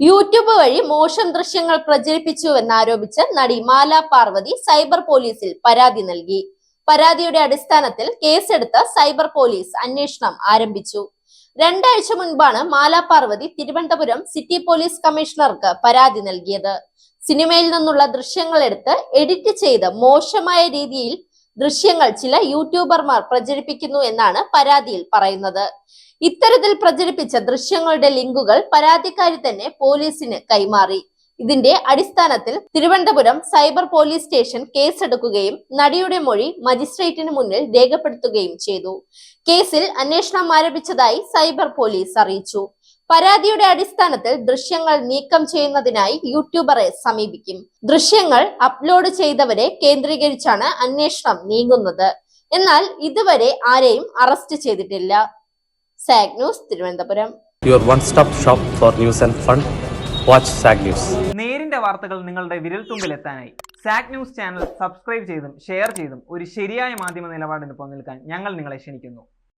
YouTube വഴി മോശം ദൃശ്യങ്ങൾ പ്രചരിപ്പിച്ചു എന്നാരോപിച്ച് നടി മാല പാർവതി സൈബർ പോലീസിൽ പരാതി നൽകി. പരാതിയുടെ അടിസ്ഥാനത്തിൽ കേസെടുത്ത് സൈബർ പോലീസ് അന്വേഷണം ആരംഭിച്ചു. രണ്ടാഴ്ച മുൻപാണ് മാല പാർവതി തിരുവനന്തപുരം സിറ്റി പോലീസ് കമ്മീഷണർക്ക് പരാതി നൽകിയത്. സിനിമയിൽ നിന്നുള്ള ദൃശ്യങ്ങൾ എടുത്ത് എഡിറ്റ് ചെയ്ത് മോശമായ രീതിയിൽ ദൃശ്യങ്ങൾ ചില യൂട്യൂബർമാർ പ്രചരിപ്പിക്കുന്നു എന്നാണ് പരാതിയിൽ പറയുന്നത്. ഇത്തരത്തിൽ പ്രചരിപ്പിച്ച ദൃശ്യങ്ങളുടെ ലിങ്കുകൾ പരാതിക്കാരി തന്നെ പോലീസിന് കൈമാറി. ഇതിന്റെ അടിസ്ഥാനത്തിൽ തിരുവനന്തപുരം സൈബർ പോലീസ് സ്റ്റേഷൻ കേസെടുക്കുകയും നടിയുടെ മൊഴി മജിസ്ട്രേറ്റിന് മുന്നിൽ രേഖപ്പെടുത്തുകയും ചെയ്തു. കേസിൽ അന്വേഷണം ആരംഭിച്ചതായി സൈബർ പോലീസ് അറിയിച്ചു. പരാതിയുടെ അടിസ്ഥാനത്തിൽ ദൃശ്യങ്ങൾ നീക്കം ചെയ്യുന്നതിനായി യൂട്യൂബറെ സമീപിക്കും. ദൃശ്യങ്ങൾ അപ്ലോഡ് ചെയ്തവരെ കേന്ദ്രീകരിച്ചാണ് അന്വേഷണം നീങ്ങുന്നത്. എന്നാൽ ഇതുവരെ ആരെയും അറസ്റ്റ് ചെയ്തിട്ടില്ല. Zag news Thiruvananthapuram. Your one stop shop for news and fun watch zag news നേരിന്റെ വാർത്തകൾ നിങ്ങളുടെ വിരൽത്തുമ്പിൽ എത്താനായി സാഗ് ന്യൂസ് ചാനൽ സബ്സ്ക്രൈബ് ചെയ്തും ഷെയർ ചെയ്തും ഒരു ശരിയായ മാധ്യമ നിലപാടിന് നിൽക്കാൻ ഞങ്ങൾ നിങ്ങളെ ക്ഷണിക്കുന്നു.